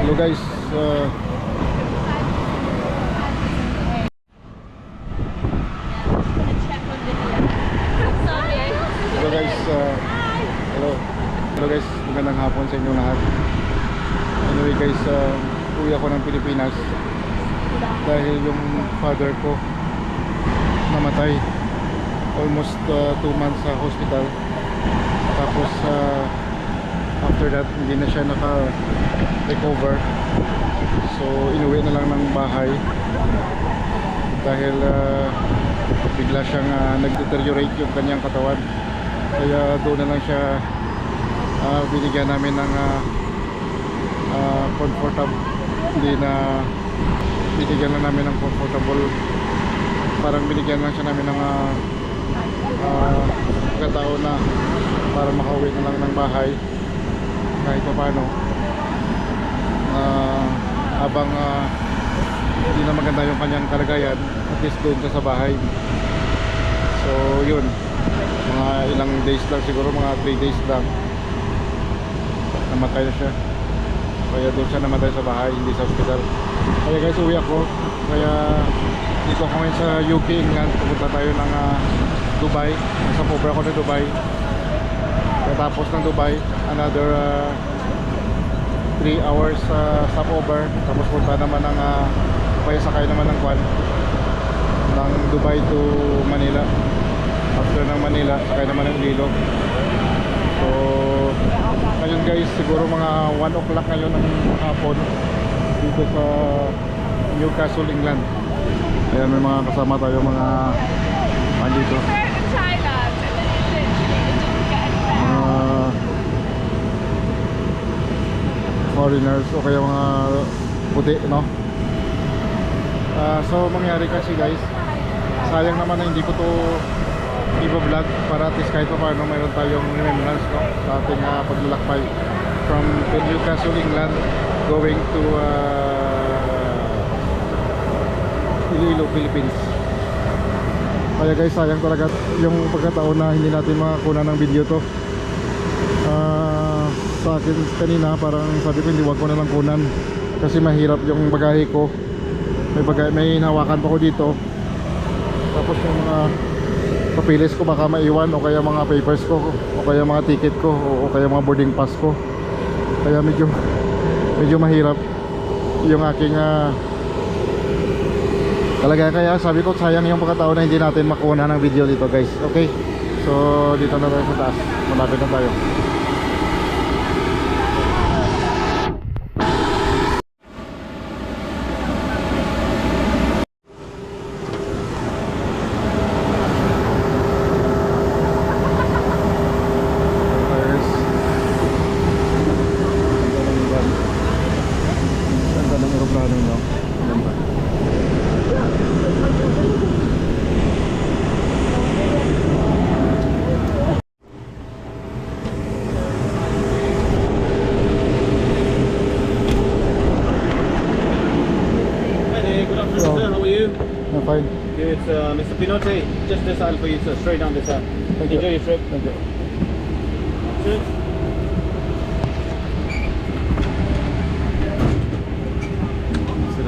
Hello guys. Uh, hello guys. Uh, hello. Hello guys. Magandang hapon sa inyo lahat. Anyway guys, uh, uwi ako ng Pilipinas dahil yung father ko namatay almost 2 months sa hospital tapos uh, after that hindi na siya naka recover so inuwi na lang ng bahay. Dahil uh, bigla siyang uh, nag-deteriorate yung kanyang katawan. Kaya doon na lang siya uh, binigyan namin ng uh, uh, comfortable. Hindi na binigyan lang namin ng comfortable. Parang binigyan lang siya namin ng uh, uh, pagkataon na para makauwi na lang ng bahay kahit pa paano uh, habang uh, hindi na maganda yung kanyang kalagayan at least doon sa bahay. So yun. Mga ilang days lang siguro mga 3 days lang. Namatay na siya. Kaya doon siya namatay sa bahay hindi sa hospital. Kaya guys uwi ako. Kaya dito ako ngayon sa UK England. Pupunta tayo ng uh, Dubai. Nasa pobre ako ng Dubai Katapos ng Dubai, another 3 hours uh, stopover. Tapos punta naman ng uh, kaya sakay naman ng kwan ng Dubai to Manila. After ng Manila, sakay naman ng Lilo. So, ngayon guys, siguro mga 1 o'clock ngayon ng hapon dito sa Newcastle, England. Ayan, may mga kasama tayo mga andito. Foreigners o kaya mga puti no? Ah, so mangyari kasi guys sayang naman na hindi ko to i-vlog para at least kahit pa paano mayroon tayong remembrance no? Sa ating uh, paglalakbay from Newcastle, England going to uh, Iloilo, Philippines. Kaya guys sayang talaga yung pagkataon na hindi natin makakuha ng video to sa akin kanina parang sabi ko hindi wag ko na lang kunan kasi mahirap yung bagahe ko. May bagay may hinawakan pa ko dito. Tapos yung mga papilis ko baka maiwan o kaya mga papers ko o kaya mga ticket ko o, o kaya mga boarding pass ko. Kaya medyo medyo mahirap yung aking ah, talaga. Kaya sabi ko sayang yung pagkataon na hindi natin makuha ng video dito guys. Okay? So dito na tayo sa taas. Malapit na tayo ng aeroplano no? Ganda. Hi there, good afternoon Hello. sir, how are you? I'm fine. Good, uh, Mr. Pinote, just this aisle for you sir, straight down this aisle. Thank Enjoy you. your trip. Thank you. Sir.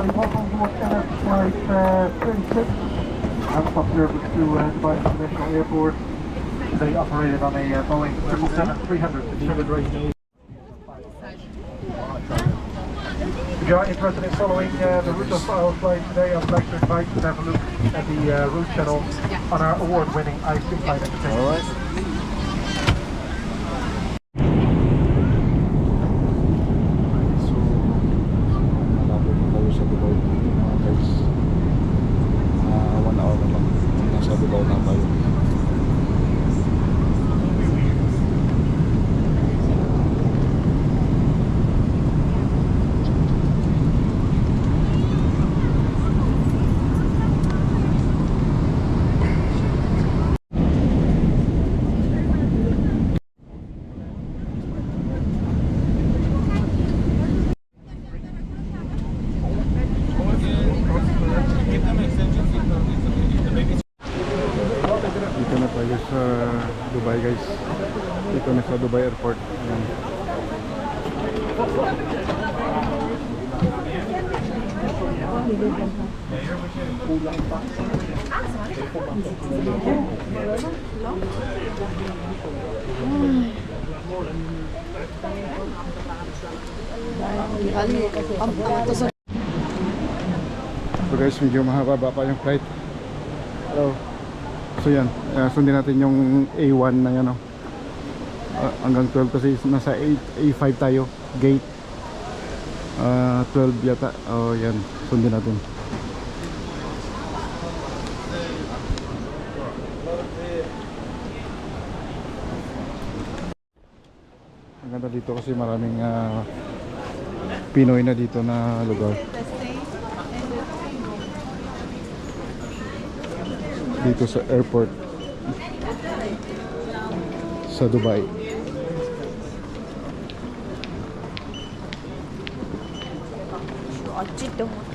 Welcome to NS Flight uh, 36. I'm service to uh, Dubai International Airport. They operated on a uh, Boeing 777-300. If you following uh, the route of our flight today, I'd like to invite you to have a look at the uh, route channel on our award-winning ice flight entertainment. So guys, medyo mahaba pa yung flight. Hello. So yan, uh, sundin natin yung A1 na yan oh. Ah, hanggang 12 kasi nasa A, A5 tayo, gate. Ah, 12 yata. Oh, yan, sundin natin. Ang ganda dito kasi maraming ah, Pinoy na dito na lugar. dito sa airport sa Dubai. Біжіть до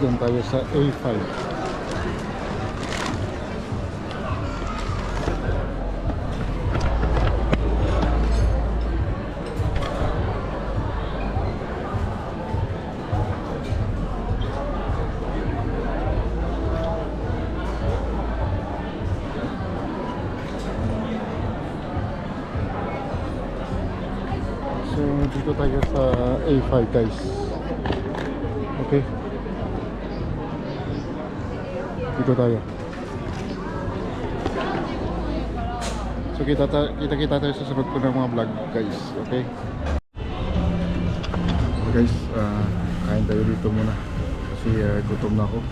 doon tayo sa A5. So, dito tayo sa A5 guys. Okay. Dito tayo. So kita ta- kita tayo sa sunod ko ng mga vlog guys, okay? So guys, ah, kain tayo dito muna kasi ah, gutom na ako.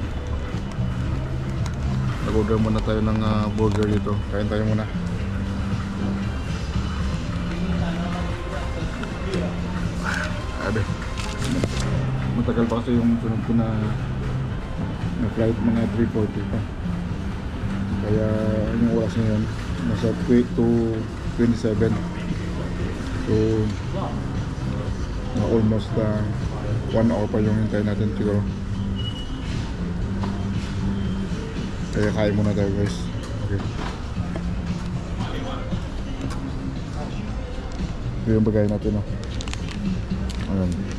Nag-order muna tayo ng ah, burger dito. Kain tayo muna. Abe. Matagal pa kasi yung sunod ko na na flight mga 3.40 pa. Kaya yung oras ngayon nasa 2 to 27. So na almost uh, 1 hour pa yung hintay natin siguro. Kaya kain muna tayo guys. Okay. Ito yung bagay natin oh. Ayan.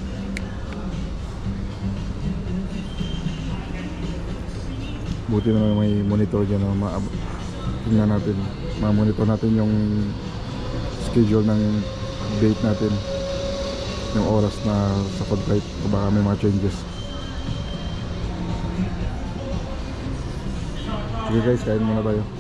Buti na may monitor dyan na ma tingnan natin. Ma-monitor natin yung schedule ng date natin. Yung oras na sa pag-flight baka may mga changes. Sige guys, kain muna tayo.